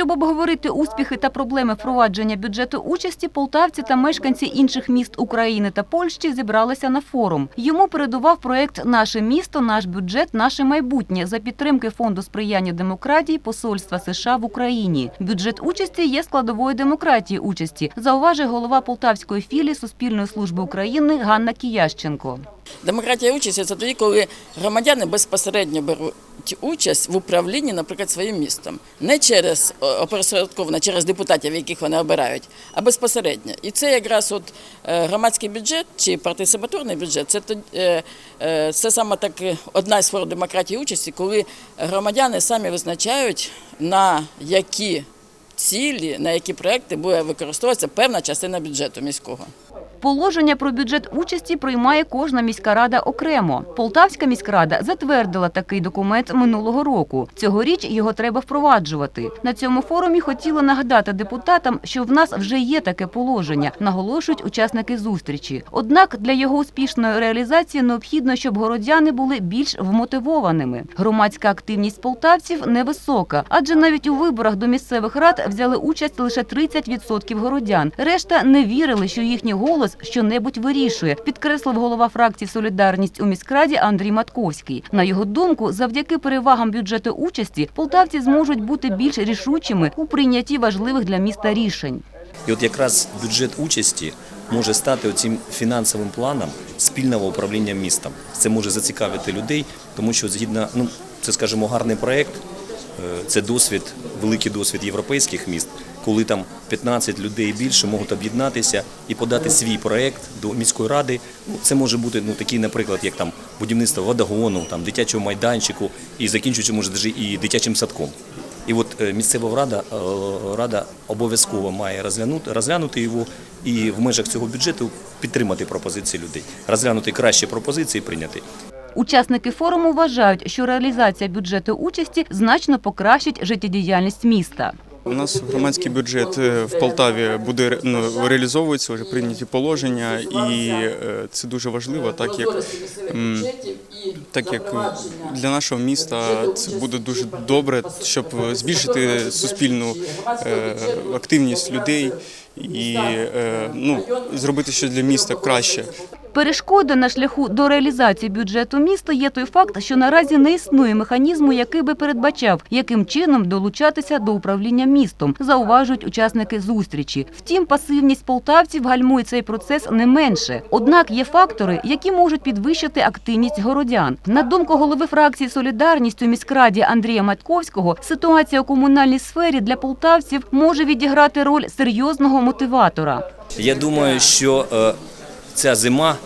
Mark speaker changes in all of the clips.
Speaker 1: Щоб обговорити успіхи та проблеми впровадження бюджету участі, полтавці та мешканці інших міст України та Польщі зібралися на форум. Йому передував проект Наше місто, наш бюджет, наше майбутнє за підтримки фонду сприяння демократії Посольства США в Україні. Бюджет участі є складовою демократії участі, зауважує голова Полтавської філії Суспільної служби України Ганна Киященко.
Speaker 2: Демократія участі це тоді, коли громадяни безпосередньо беруть участь в управлінні, наприклад, своїм містом, не через о, опосередковано, через депутатів, яких вони обирають, а безпосередньо. І це якраз от е, громадський бюджет чи партисипаторний бюджет, це е, е, це саме так е, одна із форм демократії участі, коли громадяни самі визначають на які цілі, на які проекти буде використовуватися певна частина бюджету міського.
Speaker 1: Положення про бюджет участі приймає кожна міська рада окремо. Полтавська міськрада затвердила такий документ минулого року. Цьогоріч його треба впроваджувати. На цьому форумі хотіли нагадати депутатам, що в нас вже є таке положення, наголошують учасники зустрічі. Однак для його успішної реалізації необхідно, щоб городяни були більш вмотивованими. Громадська активність полтавців невисока, адже навіть у виборах до місцевих рад взяли участь лише 30% городян. Решта не вірили, що їхній голос щонебудь вирішує, підкреслив голова фракції Солідарність у міськраді Андрій Матковський. На його думку, завдяки перевагам бюджету участі полтавці зможуть бути більш рішучими у прийнятті важливих для міста рішень.
Speaker 3: І от якраз бюджет участі може стати оцим фінансовим планом спільного управління містом. Це може зацікавити людей, тому що згідно, ну це скажімо, гарний проєкт, е, це досвід, великий досвід європейських міст, коли там 15 людей більше можуть об'єднатися і подати свій проєкт до міської ради. Ну, це може бути ну такий, наприклад, як там будівництво водогону, там дитячого майданчику і закінчуючи може навіть і дитячим садком. І от е, місцева рада, е, рада обов'язково має розглянути, розглянути його і в межах цього бюджету підтримати пропозиції людей, розглянути кращі пропозиції і прийняти.
Speaker 1: Учасники форуму вважають, що реалізація бюджету участі значно покращить життєдіяльність міста.
Speaker 4: У нас громадський бюджет е, в Полтаві буде ну, реалізовується вже прийняті положення, і е, це дуже важливо, так як так як для нашого міста це буде дуже добре, щоб збільшити суспільну е, активність людей і ну, зробити щось для міста краще.
Speaker 1: Перешкодою на шляху до реалізації бюджету міста є той факт, що наразі не існує механізму, який би передбачав, яким чином долучатися до управління містом, зауважують учасники зустрічі. Втім, пасивність полтавців гальмує цей процес не менше. Однак є фактори, які можуть підвищити активність городян. На думку голови фракції Солідарність у міськраді Андрія Матковського, ситуація у комунальній сфері для полтавців може відіграти роль серйозного мотиватора.
Speaker 3: Я думаю, що е, ця зима,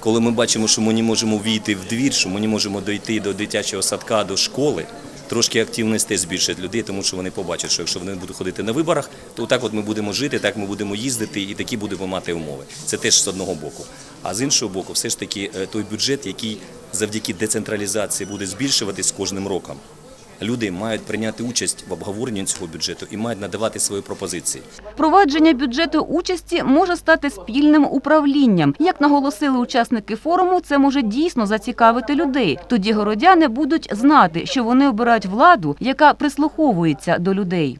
Speaker 3: коли ми бачимо, що ми не можемо війти в двір, що ми не можемо дойти до дитячого садка, до школи. Трошки активність теж збільшить людей, тому що вони побачать, що якщо вони будуть ходити на виборах, то так от ми будемо жити, так ми будемо їздити і такі будемо мати умови. Це теж з одного боку. А з іншого боку, все ж таки е, той бюджет, який завдяки децентралізації буде збільшуватись з кожним роком. Люди мають прийняти участь в обговоренні цього бюджету і мають надавати свої пропозиції.
Speaker 1: Впровадження бюджету участі може стати спільним управлінням. Як наголосили учасники форуму, це може дійсно зацікавити людей. Тоді городяни будуть знати, що вони обирають владу, яка прислуховується до людей.